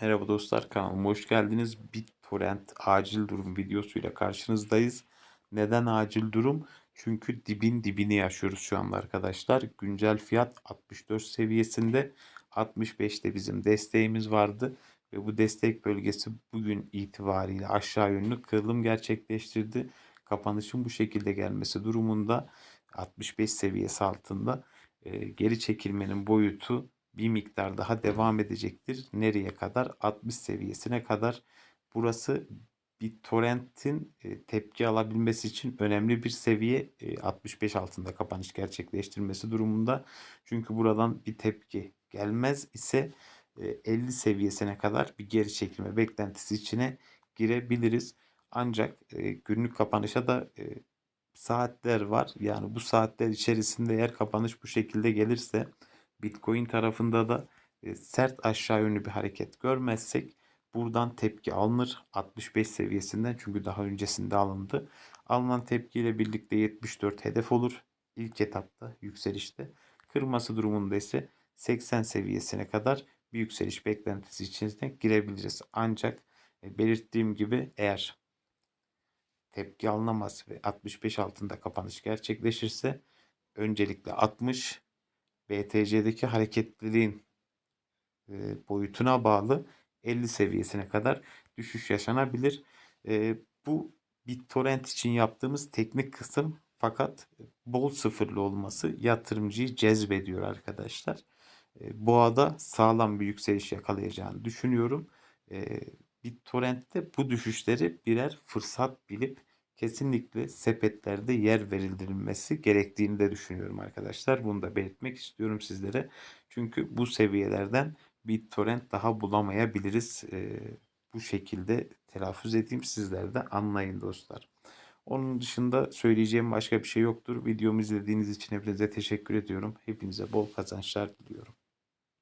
Merhaba dostlar kanalıma hoş geldiniz. BitTorrent acil durum videosuyla karşınızdayız. Neden acil durum? Çünkü dibin dibini yaşıyoruz şu anda arkadaşlar. Güncel fiyat 64 seviyesinde. 65'te bizim desteğimiz vardı. Ve bu destek bölgesi bugün itibariyle aşağı yönlü kırılım gerçekleştirdi. Kapanışın bu şekilde gelmesi durumunda 65 seviyesi altında geri çekilmenin boyutu bir miktar daha devam edecektir. Nereye kadar? 60 seviyesine kadar. Burası bir torrentin e, tepki alabilmesi için önemli bir seviye. E, 65 altında kapanış gerçekleştirmesi durumunda. Çünkü buradan bir tepki gelmez ise e, 50 seviyesine kadar bir geri çekilme beklentisi içine girebiliriz. Ancak e, günlük kapanışa da e, saatler var. Yani bu saatler içerisinde eğer kapanış bu şekilde gelirse Bitcoin tarafında da e, sert aşağı yönlü bir hareket görmezsek buradan tepki alınır 65 seviyesinden çünkü daha öncesinde alındı. Alınan tepkiyle birlikte 74 hedef olur ilk etapta yükselişte. Kırması durumunda ise 80 seviyesine kadar bir yükseliş beklentisi içerisine girebiliriz. Ancak e, belirttiğim gibi eğer tepki alınamaz ve 65 altında kapanış gerçekleşirse öncelikle 60 BTC'deki hareketliliğin boyutuna bağlı 50 seviyesine kadar düşüş yaşanabilir. Bu BitTorrent için yaptığımız teknik kısım fakat bol sıfırlı olması yatırımcıyı cezbediyor arkadaşlar. E, boğada sağlam bir yükseliş yakalayacağını düşünüyorum. BitTorrent'te bu düşüşleri birer fırsat bilip kesinlikle sepetlerde yer verildirilmesi gerektiğini de düşünüyorum arkadaşlar. Bunu da belirtmek istiyorum sizlere. Çünkü bu seviyelerden BitTorrent daha bulamayabiliriz. Ee, bu şekilde telaffuz edeyim sizler de anlayın dostlar. Onun dışında söyleyeceğim başka bir şey yoktur. Videomu izlediğiniz için hepinize teşekkür ediyorum. Hepinize bol kazançlar diliyorum.